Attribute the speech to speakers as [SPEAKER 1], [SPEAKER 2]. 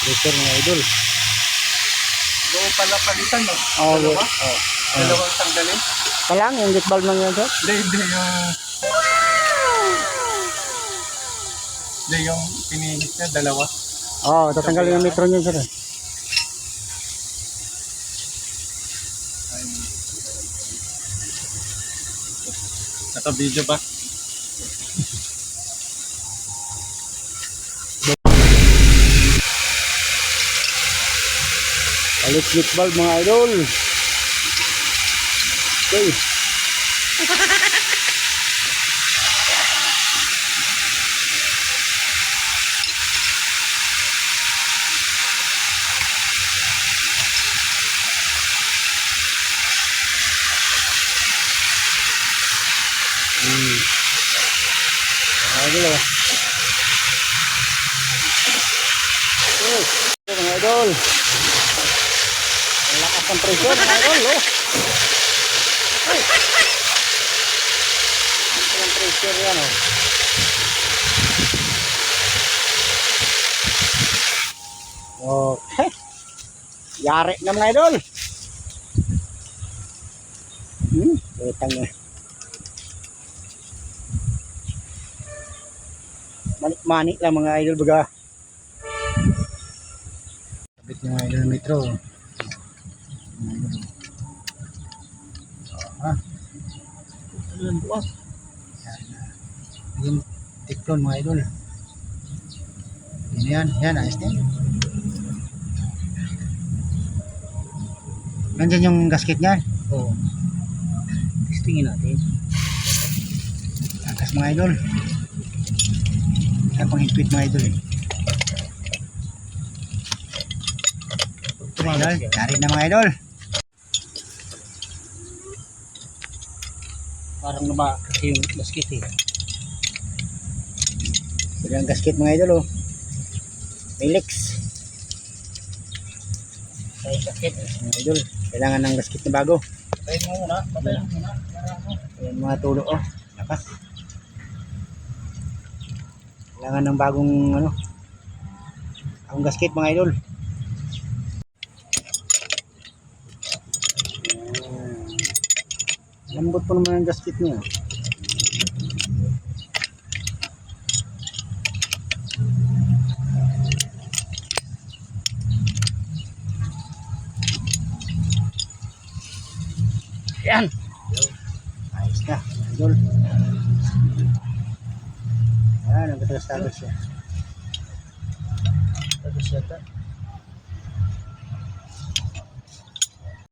[SPEAKER 1] Pressure mga idol.
[SPEAKER 2] Oo pala palitan no?
[SPEAKER 1] Oo.
[SPEAKER 2] Dalawa?
[SPEAKER 1] Oh.
[SPEAKER 2] Dalawang tanggalin?
[SPEAKER 1] Palang yung gate valve lang yan sir.
[SPEAKER 2] Hindi, hindi yung... Hindi yung pinihit niya, dalawa.
[SPEAKER 1] Oo, oh, tatanggalin yung metro niyan sir.
[SPEAKER 2] Naka-video ba?
[SPEAKER 1] Palit gate valve mga idol. Okay. Hmm. Mga idol oh. Okay. Mga idol. Ang lakas ng pressure mga idol, oh. Ay. Lakas ng pressure yan, oh. Okay. Yari na mga idol. Hmm, utang na. Manik-manik lang mga idol baga. Sabit yung mga idol metro. Ah. Ayan bukas. Yung tiklon mga idol. Yan yan, yan ayos din. Nandyan yung gasket niyan. Oo. Testingin natin. Angkas mga idol. Kaya pang higpit mga idol eh. Idol, dari na mga idol. Parang naba kasi yung gasket eh. Ito ang gasket mga idol oh. Felix. Ay, gasket eh. Mga idol, kailangan ng gasket na bago.
[SPEAKER 2] Patayin mo muna, patayin mo muna.
[SPEAKER 1] Ayan mga tulo oh. Lakas. Kailangan ng bagong ano. Ang gasket mga idol. Lambot po naman ang gasket niya. Yan. Ayos na, idol. Yan, ang gatagas-tagas siya.
[SPEAKER 2] Tapos yata.